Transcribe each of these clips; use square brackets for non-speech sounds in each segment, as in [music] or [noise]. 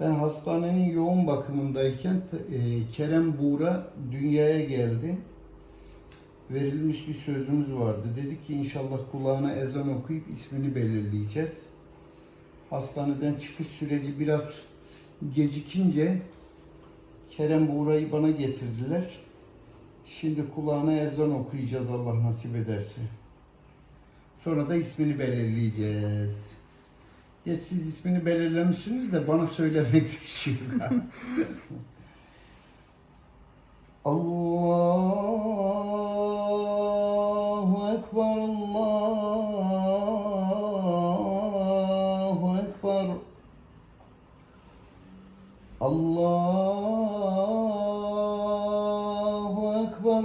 Ben hastanenin yoğun bakımındayken e, Kerem Buğra dünyaya geldi. Verilmiş bir sözümüz vardı. Dedik ki inşallah kulağına ezan okuyup ismini belirleyeceğiz. Hastaneden çıkış süreci biraz gecikince Kerem Buğra'yı bana getirdiler. Şimdi kulağına ezan okuyacağız Allah nasip ederse. Sonra da ismini belirleyeceğiz. Ya siz ismini belirlemişsiniz de bana söylemek düşüyor. [laughs] Allahu Ekber, Allahu Ekber. Allahu Ekber,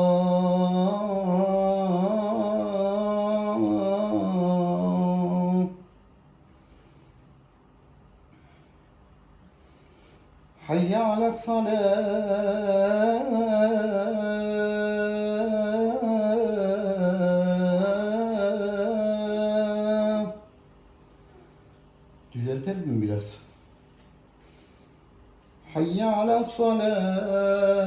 حي على الصلاة Düzeltelim mi biraz? حي على الصلاة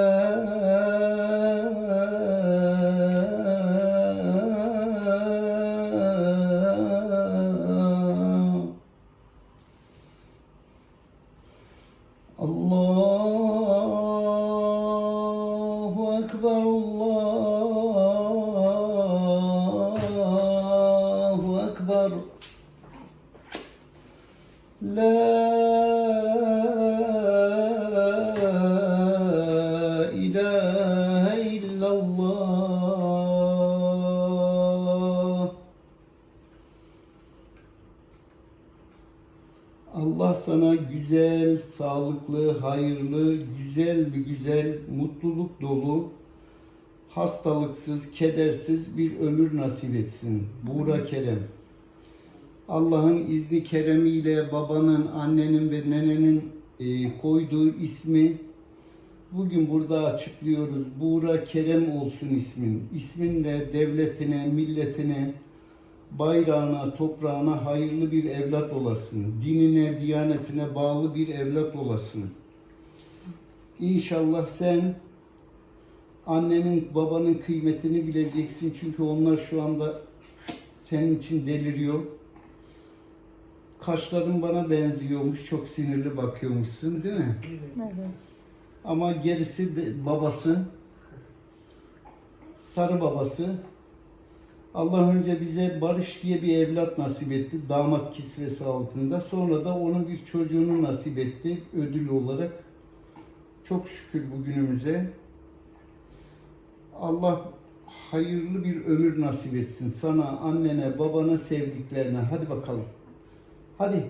Allah sana güzel, sağlıklı, hayırlı, güzel bir güzel, mutluluk dolu, hastalıksız, kedersiz bir ömür nasip etsin. Buğra Kerem. Allah'ın izni keremiyle babanın, annenin ve nenenin e, koyduğu ismi bugün burada açıklıyoruz. Buğra Kerem olsun ismin. İsminle devletine, milletine, bayrağına, toprağına hayırlı bir evlat olasın. Dinine, diyanetine bağlı bir evlat olasın. İnşallah sen annenin, babanın kıymetini bileceksin. Çünkü onlar şu anda senin için deliriyor. Kaşların bana benziyormuş. Çok sinirli bakıyormuşsun değil mi? Evet. Ama gerisi de babası, sarı babası. Allah önce bize Barış diye bir evlat nasip etti. Damat kisvesi altında. Sonra da onun bir çocuğunu nasip etti ödül olarak. Çok şükür bugünümüze. Allah hayırlı bir ömür nasip etsin sana, annene, babana, sevdiklerine. Hadi bakalım. Hadi